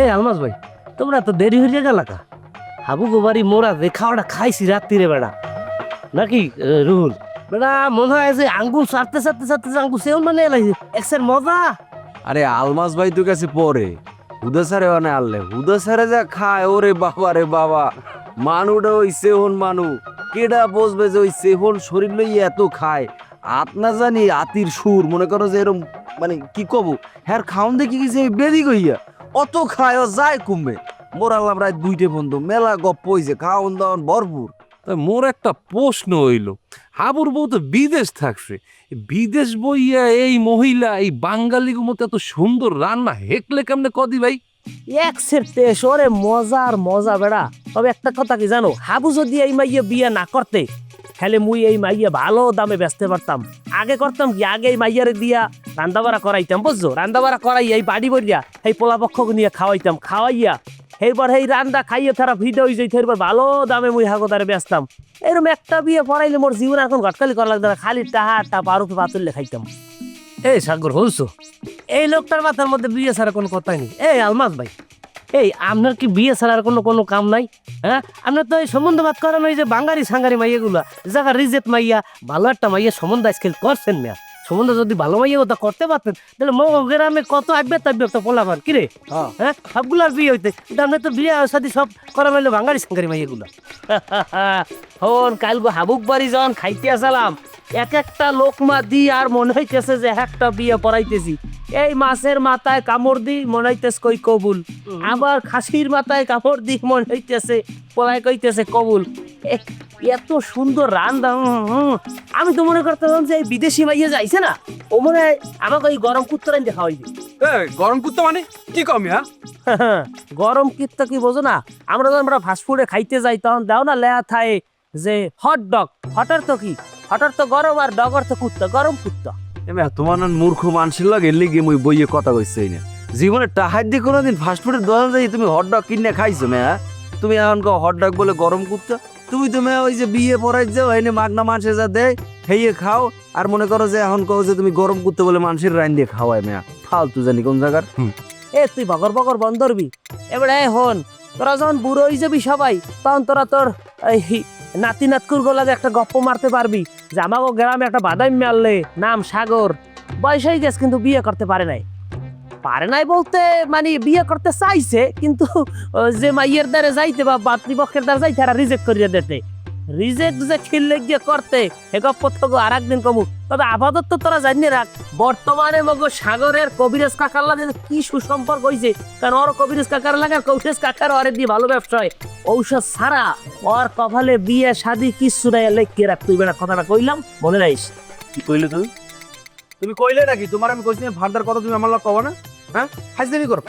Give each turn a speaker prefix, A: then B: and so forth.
A: এই আলমাস ভাই তোমরা তো দেরি হয়ে গেল কা? হাবু গোবারি মোরা যে খাওয়াটা খাইছি রাত্রিরে বেড়া। নাকি এ, রুহুল? বেড়া মনে হয় যে আঙ্গুল সারতে সারতে সারতে আঙ্গুল সেও মানে এলাইছে এক্সের মজা।
B: আরে আলমাস ভাই তো কাছে পরে। হুদা সারে মানে আনলে। হুদা সারে যা খায় ওরে বাবা রে বাবা। মানুটা ওই সেহন মানু। কেডা বসবে যে ওই সেহন শরীর লই এত খায়? আত না জানি আতির সুর মনে করো যে এরম মানে কি কব? হ্যার খাউন দেখি কি যে বেদি গইয়া অত খায় যায় কমবে। মোর আল্লাহ দুইটে বন্ধু, মেলা গপ্প হইছে খাওন দাওন ভরপুর।
C: মোর একটা প্রশ্ন হইল, হাবুর বউ তো বিদেশ থাকছে, বিদেশ বইয়া এই মহিলা, এই বাঙালি মতো এত সুন্দর রান্না হেকলে কেমনে কদি ভাই?
A: এক্সের টেস্ট ওরে মজা আর মজা বেড়া। তবে একটা কথা কি জানো? হাবু যদি এই মাইয়া বিয়ে না করতে মুই এই মাইয়া ভালো দামে পারতাম। আগে করতাম কি? আগে এই মাইয়ারে দিয়া রান্দাবাড়া করাইতাম, বুঝছ? রান্দাবাড়া করাই এই বাড়ি এই পোলা পক্ষকে নিয়ে খাওয়াইতাম, খাওয়াইয়া এইবার এই রান্দা খাইয়ে তারা ভিডিও হয়ে যাইতে ভালো দামে মুই হাগোদারে বেচতাম। এরকম একটা বিয়ে পড়াইলে মোর জীবন এখন ঘটকালি করা লাগতো খালি টাহা টা পারুতে পাতুললে খাইতাম। এই সাগর হলছো এই লোকটার মাথার মধ্যে বিয়ে ছাড়া কোনো কথাই নেই। এই আলমাস ভাই এই আপনার কি বিয়ে ছাড়ার কোনো কোনো কাম নাই? হ্যাঁ? আপনার তো এই সম্বন্ধ বাদ করেন ওই যে বাঙালি সাঙ্গারি মাইয়াগুলা জায়গা রিজেত মাইয়া ভালো একটা মাইয়া সম্বন্ধ আজকাল করছেন মেয়া। সম্বন্ধ যদি ভালো মাইয়া ওটা করতে পারতেন। তাহলে মো গ্রামে কত আসবে তাকবে একটা পোলাপান কিরে হ্যাঁ। সবগুলার বিয়ে হইতে কিন্তু আপনার তো বিয়ে সাথে সব করা মাইলে বাঙালি সাঙ্গারি মাইয়াগুলা। হন কাল গো হাবুক বাড়ি যখন খাইতে আসালাম। এক একটা লোকমা দি আর মনে হইতেছে যে একটা বিয়ে পড়াইতেছি। এই মাছের মাথায় কামড় দি মনে হইতেছে কই কবুল। আবার খাসির মাথায় কামড় দি মনে হইতেছে পলাই কইতেছে কবুল। এত সুন্দর রান্না। আমি তো মনে করতাম যে বিদেশি মাইয়া যাইছে না ও মনে হয় আমাকে ওই গরম কুত্তরান দেখা হইবে
C: গরম করতে মানে? কি কম
A: গরম কীর্ত কি বোঝো না? আমরা যখন আমরা ফাস্টফুডে খাইতে যাই তখন দাও না লেয়া থায় যে হট ডগ হটার তো কি? হটার তো গরম আর ডগর তো কুত্তা গরম কুত্তা।
B: এমে তোমার মূর্খ মানুষের লাগে লিগে মুই বইয়ে কথা কইছে না। জীবনে টাহার দিয়ে কোনোদিন ফাস্টফুডের দোকান যাই তুমি হটডগ কিনে খাইছো মেয়া তুমি এখন কো হটডগ বলে গরম কুত্তা তুমি তো মেয়া ওই যে বিয়ে পড়াই যাও এনে মাগনা মানুষে যা দেয় খেয়ে খাও আর মনে করো যে এখন কও যে তুমি গরম কুত্তা বলে মানুষের রাইন দিয়ে খাওয়ায় মেয়া ফালতু জানি কোন জায়গার।
A: এ তুই বগর বগর বন্দরবি এবারে এ হন তোরা যখন বুড়ো হয়ে যাবি সবাই তখন তোরা তোর এই নাতি নাতকুর গোলাগে একটা গপ্প মারতে পারবি, যে আমাকে গ্রামে একটা বাদাম মারলে নাম সাগর। বয়স হয়ে গেছে কিন্তু বিয়ে করতে পারে নাই। পারে নাই বলতে মানে বিয়ে করতে চাইছে, কিন্তু যে মাইয়ের দ্বারে যাইতে বা মাতৃপক্ষের দ্বারা যাইতে আর রিজেক্ট করিয়ে দিতে। রিজেক্ট যে খিললে গিয়ে করতে হে গপ্প আর একদিন কমু। তবে আপাতত তোরা জানি রাখ বর্তমানে মগো সাগরের কবিরাজ কাকার লাগে কি সুসম্পর্ক হইছে। কারণ ওর কবিরাজ কাকার লাগে আর কবিরাজ কাকার ওরে দিয়ে ভালো ব্যবসা হয়। ঔষধ ছাড়া ওর কপালে বিয়ে শাদি কিচ্ছু নাই লেখিয়ে রাখ তুই বেটা কথাটা কইলাম মনে রাখিস।
B: কি কইলে তুমি তুমি কইলে নাকি? তোমার আমি কইছি ফার্দার কথা তুমি আমার লগ কবা না? হ্যাঁ? হাজদামি করো